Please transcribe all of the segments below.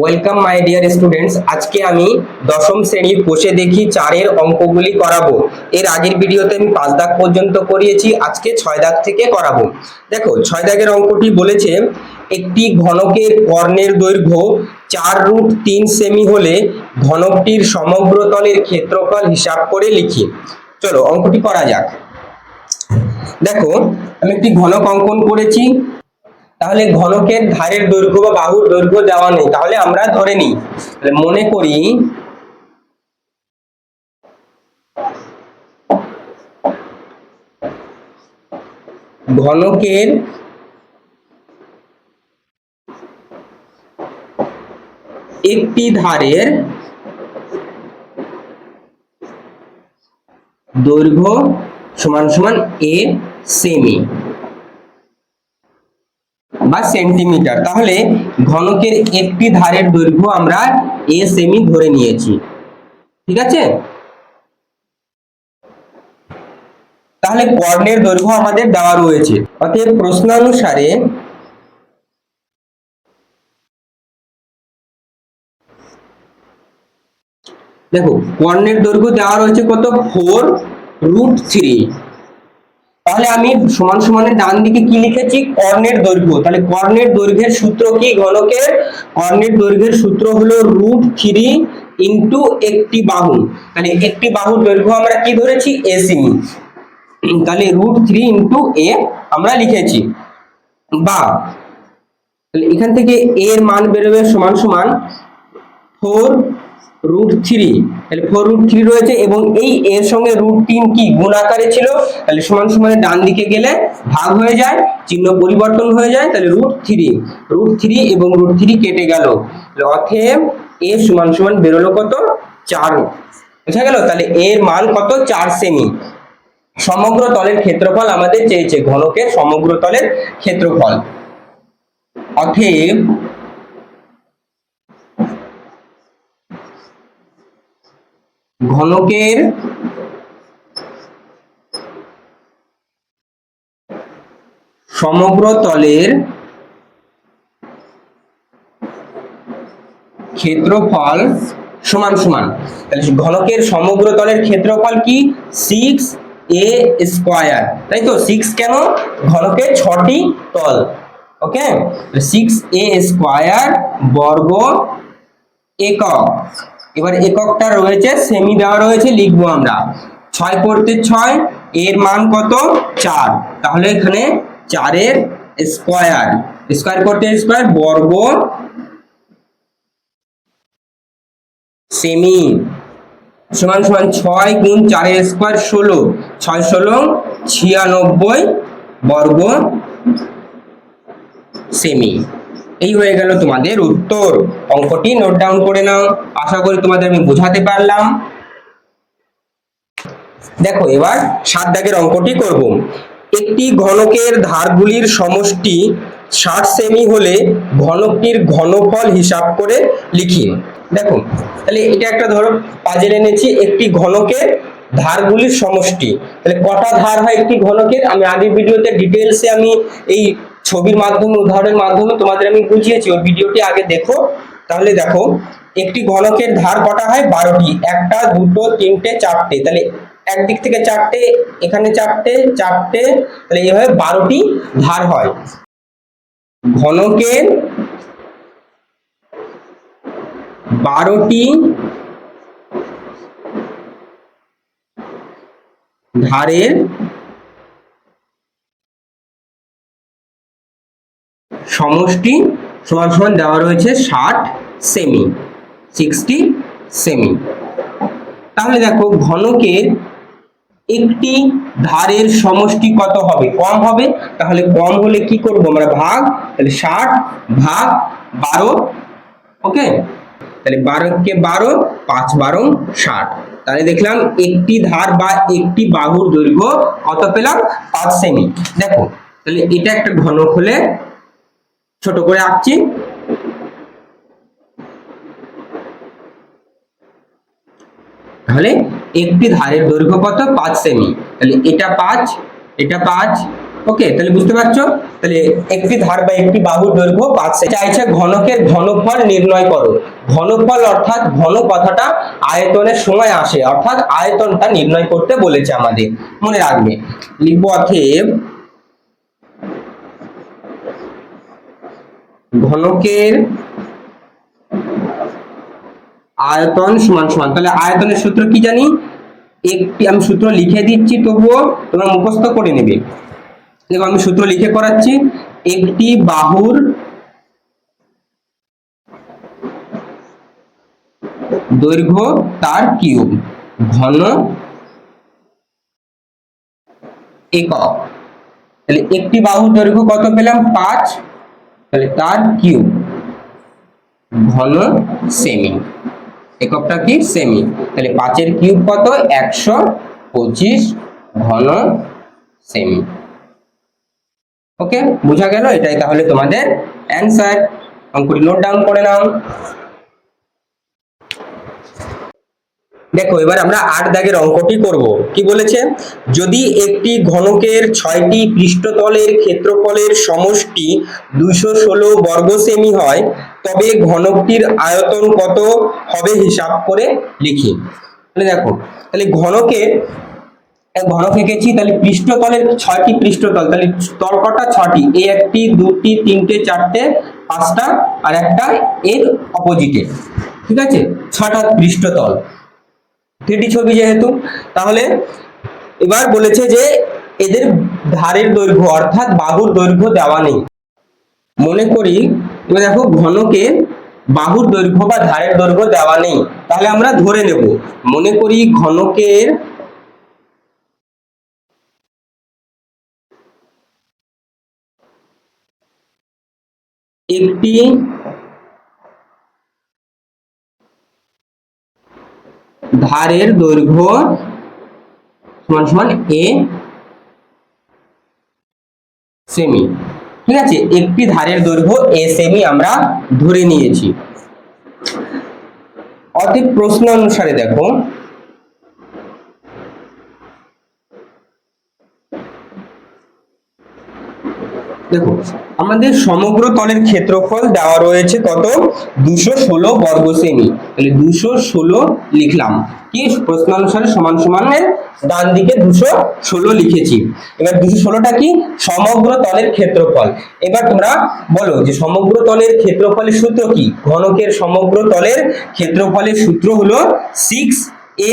Welcome my dear students আজকে আমি দশম শ্রেণির কোষে দেখি চারের অঙ্কগুলি করাবো। এর আগের ভিডিওতে আমি পাঁচ দাগ পর্যন্ত করিয়েছি, আজকে ছয় দাগ থেকে করাবো। দেখো, ছয় দাগের অঙ্কটি বলেছে, একটি ঘনকের কর্ণের দৈর্ঘ্য চার রুট তিন সেমি হলে ঘনকটির সমগ্র তলের ক্ষেত্রফল হিসাব করে লিখি। চলো, অঙ্কটি করা যাক। দেখো, আমি একটি ঘনক অঙ্কন করেছি তাহলে ঘনকের ধারের দৈর্ঘ্য বা বাহুর দৈর্ঘ্য দেওয়া নেই। তাহলে আমরা ধরে নিই। মনে করি ঘনকের একটি ধারের দৈর্ঘ্য সমান সমান এ সেমি বা সেন্টিমিটার তাহলে ঘনকের একটি ধারের দৈর্ঘ্য আমরা এ সেমি ধরে নিয়েছি। ঠিক আছে? তাহলে কর্ণের দৈর্ঘ্য আমাদের দেওয়া রয়েছে। অতএব প্রশ্নানুসারে দেখো, কর্ণের দৈর্ঘ্য দেওয়া রয়েছে কত? ফোর রুট থ্রি তাহলে আমি সমান সমানের ডান দিকে কি লিখেছি? কর্ণের দৈর্ঘ্য। তাহলে কর্ণের দৈর্ঘ্যের সূত্র কি ঘনকের? কর্ণের দৈর্ঘ্যের সূত্র হলো রুট থ্রি ইন্টু একটি বাহু। তাহলে একটি বাহুর দৈর্ঘ্য আমরা কি ধরেছি? এ সেমি তাহলে রুট থ্রি ইন্টু এ আমরা লিখেছি। বা এখান থেকে এর মান বেরোবে সমান সমান ফোর রুট থ্রি তাহলে ফোর রুট থ্রি রয়েছে এবং এই এর সঙ্গে রুট তিন কি গুণ আকারে ছিল? তাহলে সমান সমানে ডান দিকে গেলে ভাগ হয়ে যায়, চিহ্ন পরিবর্তন হয়ে যায়, তাহলে রুট থ্রি রুট থ্রি এবং রুট থ্রি কেটে গেল। অথেব এ সমান সমান বেরোলো কত? চার। বুঝা গেল? তাহলে এর মান কত? চার সেমি সমগ্র তলের ক্ষেত্রফল আমাদের চেয়েছে ঘনকের সমগ্র তলের ক্ষেত্রফল। অথেব ঘনকের সমগ্র তলের ক্ষেত্রফল সমান সমান। তাহলে ঘনকের সমগ্র তলের ক্ষেত্রফল কি? সিক্স এ স্কোয়ার তাই তো? সিক্স কেন? ঘনকের ছটি তল। ওকে সিক্স এ স্কোয়ার বর্গ একক। এবার এককটা রয়েছে সেমি দেওয়া রয়েছে, লিখব আমরা। ছয় করতে ছয়, এর মান কত? চার। তাহলে এখানে চারের স্কোয়ার স্কোয়ার করতে স্কোয়ার বর্গ সেমি সমান সমান ছয় গুণ চারের স্কোয়ার ষোলো। ছয় ষোলো, ছিয়ানব্বই বর্গ সেমি এই হয়ে গেল তোমাদের উত্তর। অঙ্কটি নোট ডাউন করে নাও। আশা করি তোমাদের আমি বোঝাতে পারলাম। দেখো, এবার সাত দাগের অঙ্কটি করব। একটি ঘনকের ধারগুলির সমষ্টি ষাট সেমি হলে ঘনকটির ঘনফল হিসাব করে লিখি। দেখো, তাহলে এটা একটা ধরো পাজেল এনেছি, একটি ঘনকের ধারগুলির সমষ্টি। তাহলে কটা ধার হয় একটি ঘনকের? আমি আগের ভিডিওতে ডিটেলসে আমি এই ছবির মাধ্যমে, উদাহরণের মাধ্যমে তোমাদের আমি বুঝিয়েছি, ওই ভিডিওটি আগে দেখো। তাহলে দেখো, একটি ঘনকের ধার কটা হয়? বারোটি। একটা, দুটো, তিনটে, চারটে। তাহলে একদিক থেকে চারটে, এখানে চারটে চারটে, তাহলে এইভাবে বারোটি ধার হয়। ঘনকের বারোটি ধারের সমষ্টি সমান সমান দেওয়া রয়েছে ষাট সেমি সিক্সটি সেমি তাহলে দেখো ঘনকের একটি ধারের সমষ্টি কত হবে? কম হবে। তাহলে কম হলে কি করব আমরা? ভাগ, তাহলে ষাট ভাগ বারো, ওকে? তাহলে বারোকে বারো, পাঁচ বারো, ষাট। তাহলে দেখলাম একটি ধার বা একটি বাহুর দৈর্ঘ্য কত পেলাম? পাঁচ সেমি দেখো, তাহলে এটা একটা ঘনক হলে ছোট করে আঁকছি। তাহলে একটি ধারের দৈর্ঘ্য কত? পাঁচ সেমি। তাহলে এটা পাঁচ এটা পাঁচ। ওকে, তাহলে বুঝতে পারছ? তাহলে একটি ধার বা একটি বাহুর দৈর্ঘ্য পাঁচ সেমি। চাইছে ঘনকের ঘনফল নির্ণয় করো। ঘনফল অর্থাৎ ঘন কথাটা আয়তনের সময় আসে, অর্থাৎ আয়তনটা নির্ণয় করতে বলেছে আমাদের। মনে রাখবে, লিখব অথেব ঘনকের আয়তন সমান সমান। তাহলে আয়তনের সূত্র কি জানি? একটি আমি সূত্র লিখে দিচ্ছি, তবুও তোমরা মুখস্থ করে নেবে। দেখো, আমি সূত্র লিখে করাচ্ছি। একটি বাহুর দৈর্ঘ্য তার কিউব, ঘন একক। তাহলে একটি বাহুর দৈর্ঘ্য কত পেলাম? পাঁচ। তাহলে তার কিউব ঘন সেমি এককটা কি? সেমি তাহলে পাঁচের কিউব কত? একশো পঁচিশ ঘন সেমি ওকে বোঝা গেল? এটাই তাহলে তোমাদের অ্যান্সার অঙ্কটি নোট ডাউন করে নাও। দেখো, এবার আমরা আট দাগের অঙ্কটি করব। কি বলেছে? যদি একটি ঘনকের ছয়টি পৃষ্ঠতলের ক্ষেত্রফলের সমষ্টি দুইশো ষোলো বর্গ সেমি হয়, তবে ঘনকটির আয়তন কত হবে হিসাব করে লিখি। তাহলে দেখো, তাহলে ঘনকের এক ঘনক এঁকেছি, তাহলে পৃষ্ঠতলের ছয়টি পৃষ্ঠতল, তাহলে তল কটা ছটি এ একটি, দুটি, তিনটে, চারটে, পাঁচটা, আর একটা এর অপোজিটে ঠিক আছে? ছটা পৃষ্ঠতল। থ্রিডি ছবি যেহেতু, তাহলে এবার বলেছে যে এদের ধারের দৈর্ঘ্য, অর্থাৎ বাহুর দৈর্ঘ্য দেওয়া নেই। মনে করি, এবার দেখো ঘনকে বাহুর দৈর্ঘ্য বা ধারের দৈর্ঘ্য দেওয়া নেই। তাহলে আমরা ধরে নেব। মনে করি ঘনকের একটি ধারের দৈর্ঘ্য সমান সমান এ সেমি ঠিক আছে? একটি ধারের দৈর্ঘ্য এ সেমি আমরা ধরে নিয়েছি। অতএব প্রশ্ন অনুসারে দেখো। দেখো আমাদের সমগ্র তলের ক্ষেত্রফল দেওয়া রয়েছে কত? দুশো ষোলো বর্গ সেমি তাহলে দুশো ষোলো লিখলাম। কি? প্রশ্ন অনুসারে সমান সমানের ডান দিকে দুশো ষোলো লিখেছি। এবার দুশো ষোলোটা কি? সমগ্র তলের ক্ষেত্রফল। এবার তোমরা বলো যে সমগ্র তলের ক্ষেত্রফলের সূত্র কি? ঘনকের সমগ্র তলের ক্ষেত্রফলের সূত্র হলো সিক্স এ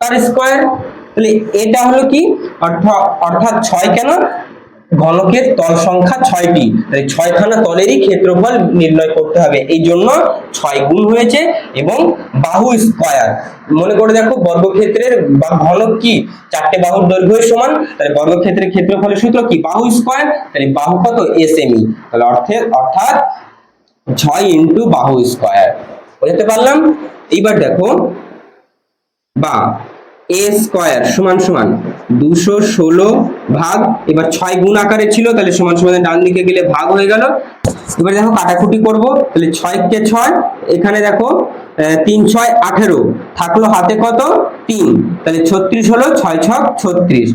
তার স্কোয়ার তাহলে এটা হলো কি? অর্থাৎ ছয় কেন? ঘনকের তল সংখ্যা ছয়টি। ছয়খানা তলেরই ক্ষেত্রফল নির্ণয় করতে হবে। এই জন্য ছয় গুণ হয়েছে এবং বাহু স্কয়ার। মনে করে দেখো, বর্গক্ষেত্রের বা ঘনক কি? চারটে বাহুর দৈর্ঘ্যের সমান। তাহলে বর্গক্ষেত্রের ক্ষেত্রফলের সূত্র কি? বাহু স্কয়ার। তাহলে বাহু কত? এসএমই তাহলে অর্থে অর্থাৎ ছয় ইন্টু বাহু স্কয়ার। বুঝতে পারলাম? এইবার দেখো, বা এ স্কয়ার সমান সমান দুশো ষোলো ভাগ, এবার ছয় গুণ আকারে ছিল, তাহলে সমান সমান ডান দিকে গেলে ভাগ হয়ে গেল। এবার দেখো কাটাকুটি করব, তাহলে ছয় কে ছয়? এখানে দেখো তিন ছয় আঠেরো, থাকল হাতে কত? তিন, তাহলে ছত্রিশ হলো ছয় ছক ছত্রিশ।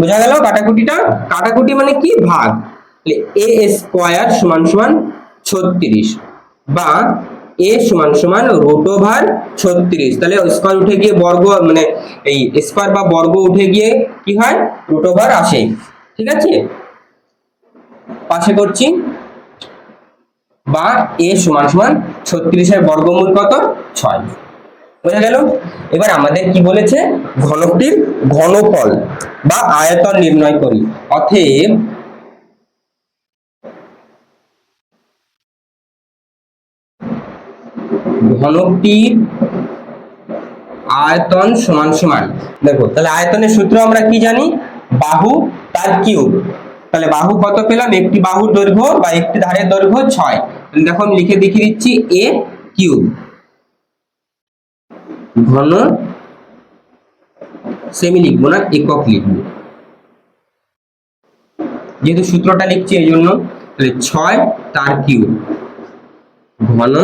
বোঝা গেল কাটাকুটিটা? কাটাকুটি মানে কি? ভাগ। তাহলে এ স্কয়ার সমান সমান ছত্রিশ, বা এ সমান সমান রুট ওভার ছত্রিশ। তাহলে স্কোয়ার উঠে গিয়ে বর্গ মানে এই স্কোয়ার বা বর্গ উঠে গিয়ে কি হয়? রুট ওভার আসে। ঠিক আছে? পাশে করছি। বা এ সমান সমান ছত্রিশের বর্গমূল কত? ছয়। বোঝা গেল? এবার আমাদের কি বলেছে? ঘনকটির ঘনফল বা আয়তন নির্ণয় করি। অতএব ঘনকটির আয়তন সমান সমান। দেখো, তাহলে আয়তনের সূত্র আমরা কি জানি? বাহু তার তাহলে বাহু কত পেলাম? একটি দৈর্ঘ্য বা একটি ধারের দৈর্ঘ্য ছয়। দেখো, আমি লিখে দেখিয়ে দিচ্ছি এ ঘন সেমি লিখব না, একক লিখব। যেহেতু সূত্রটা লিখছি, এই জন্য, তাহলে ছয় তার কিউব। ঘন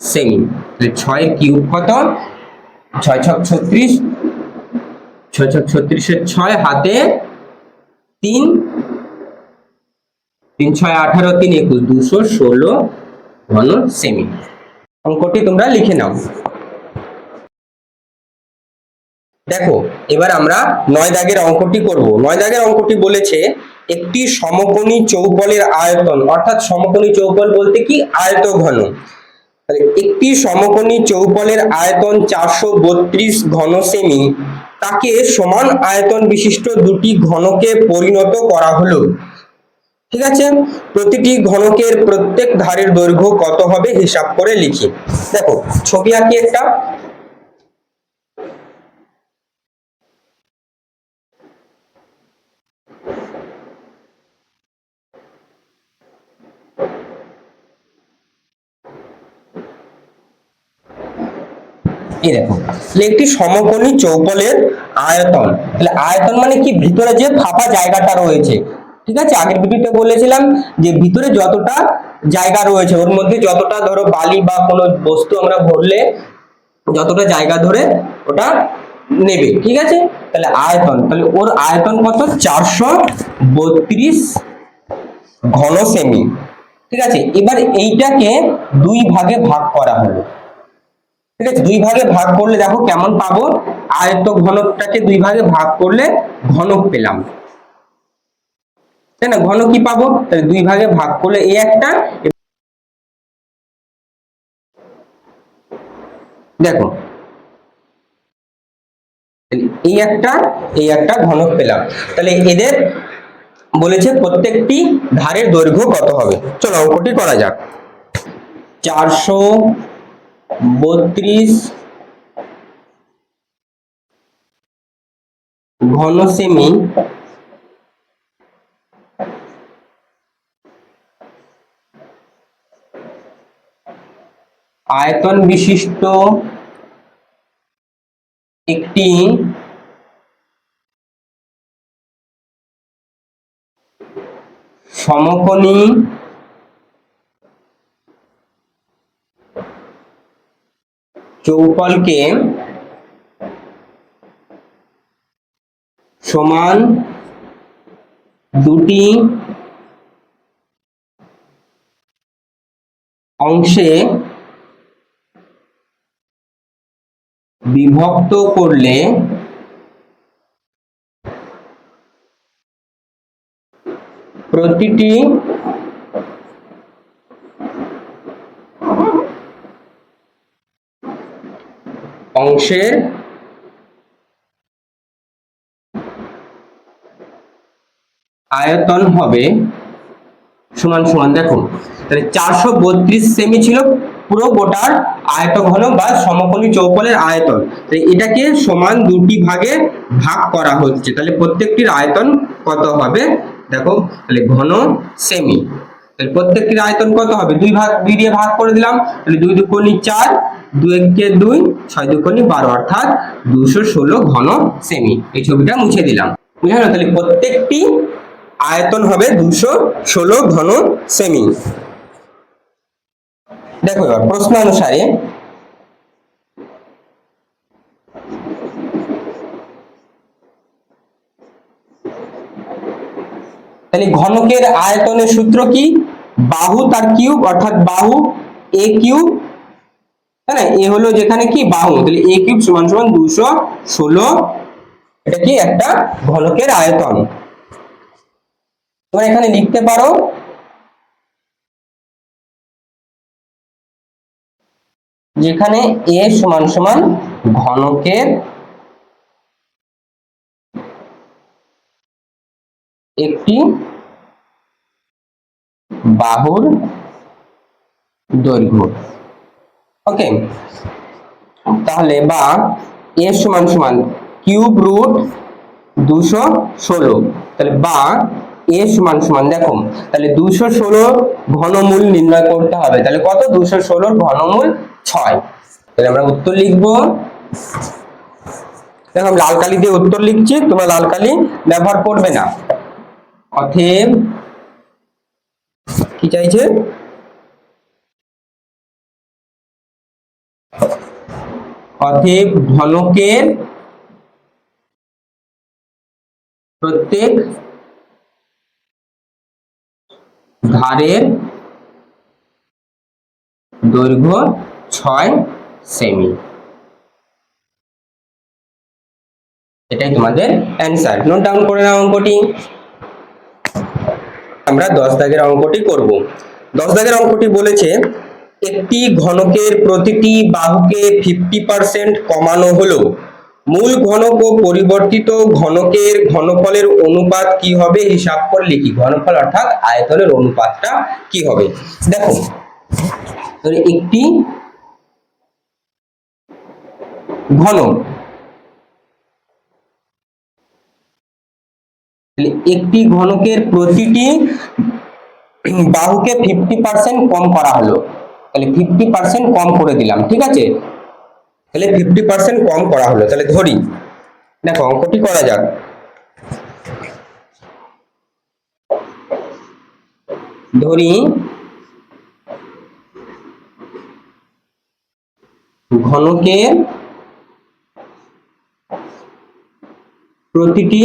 সেমি তাহলে ছয় কিউব কত? ছয় ছক ছত্রিশ। ছয় ছক ছত্রিশের ছয় হাতে তিন। তিন ছয় আঠারো, তিন একুশ, দুশো ষোলো ঘন সেমি। অঙ্কটি তোমরা লিখে নাও। দেখো, এবার আমরা নয় দাগের অঙ্কটি করব। নয় দাগের অঙ্কটি বলেছে একটি সমকোণী চৌপলের আয়তন, অর্থাৎ সমকোণী চৌকল বলতে কি? আয়ত ঘন একটি সমকোণী চৌপলের আয়তন চারশো বত্রিশ ঘন সেমি, তাকে সমান আয়তন বিশিষ্ট দুটি ঘনকে পরিণত করা হলো। ঠিক আছে? প্রতিটি ঘনকের প্রত্যেক ধারের দৈর্ঘ্য কত হবে? হিসাব করে লিখি। দেখো, ছবি আঁকি একটা। এই দেখো একটি সমকোণী চৌকলের আয়তন, তাহলে আয়তন মানে কি? ভিতরে যে ফাঁপা জায়গাটা রয়েছে, ঠিক আছে? আগের ভিডিওতে বলেছিলাম যে ভিতরে যতটা জায়গা রয়েছে, ওর মধ্যে যতটা ধরো বালি বা কোনো বস্তু আমরা ভরলে যতটা জায়গা ধরে ওটা নেবে, ঠিক আছে? তাহলে আয়তন, তাহলে ওর আয়তন কত? চারশো বত্রিশ ঘন সেমি ঠিক আছে? এবার এইটাকে দুই ভাগে ভাগ করা হলো। ঠিক আছে? দুই ভাগে ভাগ করলে দেখো কেমন পাবো? আয়ত ঘনকটাকে দুই ভাগে ভাগ করলে ঘনক পেলাম। তাই না? ঘন কি পাবো? দুই ভাগে ভাগ করলে এই একটা, দেখো। এই একটা এই একটা ঘনক পেলাম। তাহলে এদের বলেছে প্রত্যেকটি ধারের দৈর্ঘ্য কত হবে? চলো অঙ্কটি করা যাক। চারশো বত্রিশ ঘন সেমি আয়তন বিশিষ্ট একটি সমকোণী চৌপলকে সমান দুটি অংশে বিভক্ত করলে প্রতিটি অংশের আয়তন হবে সমান সমান দেখো তাহলে চারশো বত্রিশ সেমি ছিল, পুরো গোটার আয়ত ঘন বা সমকোণী চৌপলের আয়তন। এটাকে সমান দুটি ভাগে ভাগ করা হচ্ছে। তাহলে প্রত্যেকটির আয়তন কত হবে? দেখো, তাহলে ঘন সেমি প্রত্যেকটির আয়তন কত হবে? দুই ভাগ দুই দিয়ে ভাগ করে দিলাম। তাহলে দুই দুকোনি চার, দুই একে দুই, ছয় দুকোনি বারো, অর্থাৎ দুশো ষোলো ঘন সেমি। এই ছবিটা মুছে দিলাম। বুঝে গেল? তাহলে প্রত্যেকটি আয়তন হবে দুশো ষোলো ঘন সেমি। দেখো এবার, প্রশ্ন অনুসারে তাহলে ঘনকের আয়তনের সূত্র কি? বাহু তার কিউব, অর্থাৎ বাহু এ কিউব, তাই না? এ হলো যেখানে কি? বাহু। তাহলে এ কিউব সমান সমান দুশো ষোলো। এটা কি? একটা ঘনকের আয়তন। তোমরা এখানে লিখতে পারো। যেখানে এ সমান সমান ঘনকের একটি বাহুর দৈর্ঘ্য। ওকে, তাহলে বা এ সমান সমান কিউব রুট দুশো ষোলো। তাহলে বা এ সমান সমান, দেখো, তাহলে দুশো ষোলো ঘনমূল নির্ণয় করতে হবে। তাহলে কত? দুশো ষোলোর ঘনমূল ছয়। তাহলে আমরা উত্তর লিখব। দেখো লাল কালি দিয়ে উত্তর লিখছি, তোমরা লাল কালি ব্যবহার করবে না। অথেব কি চাইছে? অতএব ঘনকের প্রত্যেক ধারের দৈর্ঘ্য ছয় সেমি। এটাই তোমাদের অ্যান্সার নোট ডাউন করে নাও অঙ্কটি। আমরা দশ দাগের অঙ্কটি করব। দশ দাগের অঙ্কটি বলেছে, একটি ঘনকের প্রতিটি বাহুকে ফিফটি পার্সেন্ট কমানো হলো। মূল ঘনক ও পরিবর্তিত ঘনকের ঘনফলের অনুপাত কি হবে? হিসাব করে লিখি। ঘনফল অর্থাৎ আয়তনের অনুপাতটা কি হবে? দেখো একটি ঘনক একটি ঘনকের প্রতিটি বাহুকে ফিফটি পার্সেন্ট কম করা হলো। তাহলে ফিফটি পার্সেন্ট কম করে দিলাম, ঠিক আছে? তাহলে ফিফটি পার্সেন্ট কম করা হলো, তাহলে ধরি। দেখো, অঙ্কটি করা যাক। ধরি ঘনকের প্রতিটি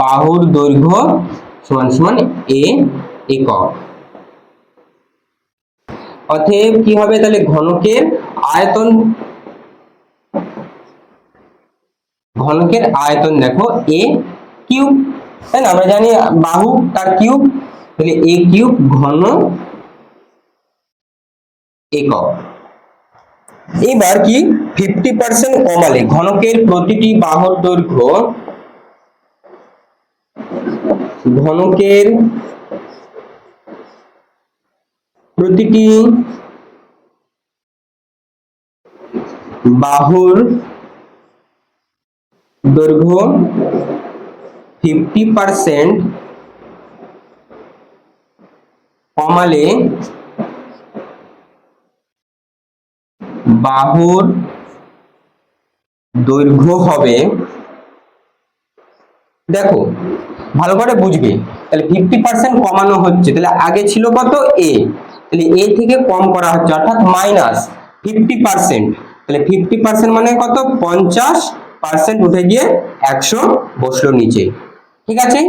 বাহুর দৈর্ঘ্য সমান সমান এ একক। অতএব কি হবে? তাহলে ঘনকের আয়তন ঘনকের আয়তন দেখো এ কিউব। তাই না? আমরা জানি বাহু তার কিউব। তাহলে এ কিউব ঘন একক। এবার কি? ফিফটি পার্সেন্ট কমালে ঘনকের প্রতিটি বাহুর দৈর্ঘ্য ঘনকের প্রতিটি বাহুর দৈর্ঘ্য ফিফটি পার্সেন্ট কমালে বাহুর দৈর্ঘ্য হবে দেখো, ভালো করে বুঝবে। তাহলে ফিফটি পার্সেন্ট কমানো হচ্ছে, তাহলে আগে ছিল কত? এ তাহলে এ থেকে কম করা হচ্ছে, অর্থাৎ মাইনাস ফিফটি পার্সেন্ট তাহলে ফিফটি পার্সেন্ট মানে কত? পঞ্চাশ পার্সেন্ট উঠে গিয়ে একশো বসল নিচে। ঠিক আছে?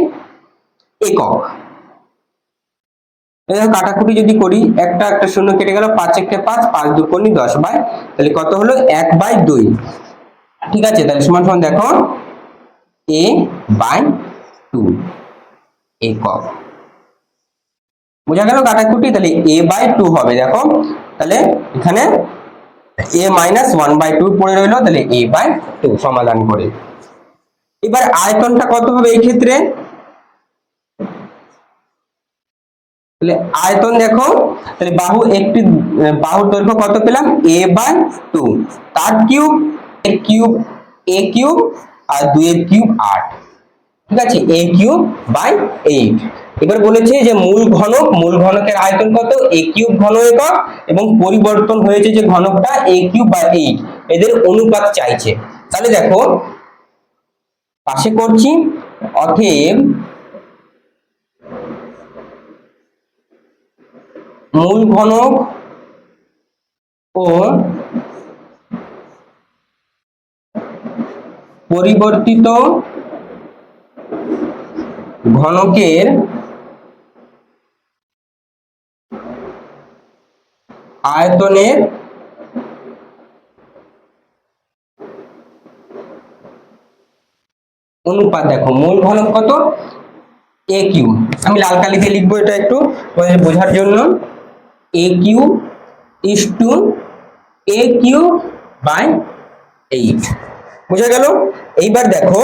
একক। কাটাকুটি যদি করি, একটা একটা শূন্য কেটে গেল, পাঁচ একটা পাঁচ পাঁচ দুকোনি দশ বাই, তাহলে কত হলো? এক বাই দুই। ঠিক আছে? তাহলে সমান সমান দেখো এ বাই টু একক বোঝা গেল কাটাকুটি? তাহলে এ বাই টু হবে, দেখো। তাহলে এখানে a minus one by two পড়ে রইল, তাহলে এ বাই টু সমাধান করে। এবার আয়তনটা কত হবে এই ক্ষেত্রে? তাহলে আয়তন দেখো, তাহলে বাহু একটি, বাহুর দৈর্ঘ্য কত পেলাম? এ বাই টু তার কিউব, এর কিউব এ কিউব আর দুই এর কিউব আট। ঠিক আছে? A cube by eight. এবার বলেছে যে মূল ঘনক, মূল ঘনকের আয়তন কত? এ কিউব ঘন একক এবং পরিবর্তন হয়েছে যে ঘনকটা এ কিউব বাই এইট। এদের অনুপাত চাইছে। তাহলে দেখো, পাশে করছি, অতএব মূল ঘনক ও পরিবর্তিত ঘনকের আয়তনের অনুপাত দেখো। মূল ঘনক কত? এ কিউ আমি লাল কালিতে লিখব এটা একটু বোঝার জন্য। A cube is two a cube by eight বোঝা গেল? এইবার দেখো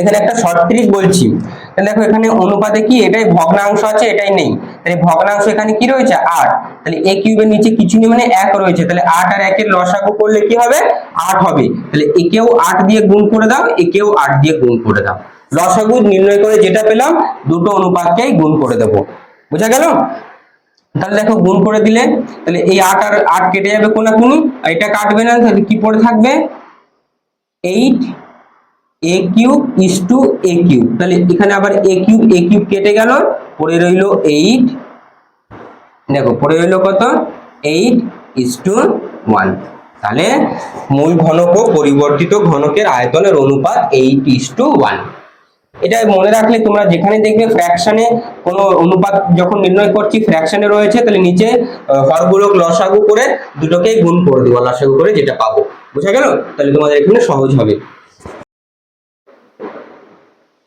এখানে একটা শর্ট ট্রিক বলছি। তাহলে দেখো, এখানে অনুপাতে কি? এটাই ভগ্নাংশ আছে, এটাই নেই। তাহলে ভগ্নাংশ এখানে কি রয়েছে? আট। তাহলে এ কিউবের নিচে কিছু নেই মানে এক রয়েছে। তাহলে আট আর একের লসাগু করলে কি হবে? আট হবে। তাহলে একেও আট দিয়ে গুণ করে দাও, একেও আট দিয়ে গুণ করে দাও। লসাগু নির্ণয় করে যেটা পেলাম, দুটো অনুপাতকেই গুণ করে দেবো। বোঝা গেল? তাহলে দেখো, গুণ করে দিলে, তাহলে এই আট আর আট কেটে যাবে কোনাকুনি, আর এটা কাটবে না, তাহলে কি পড়ে থাকবে? Eight a cube is two a cube তাহলে এখানে আবার এ কিউব এ কিউব কেটে গেল, পড়ে রইল এইট দেখো, পড়ে রইল কত? এইট ইস টু ওয়ান তাহলে মূল ঘনক ও পরিবর্তিত ঘনকের আয়তনের অনুপাত এইট ইস টু ওয়ান এটা মনে রাখলে তোমরা যেখানে দেখবে ফ্র্যাকশনে কোনো অনুপাত যখন নির্ণয় করছি ফ্র্যাকশনে রয়েছে, তাহলে নিচে হরগুলোক লসাগু করে দুটোকেই গুণ করে দেবো, লসাগু করে যেটা পাবো। বুঝা গেল? তাহলে তোমাদের এখানে সহজ হবে।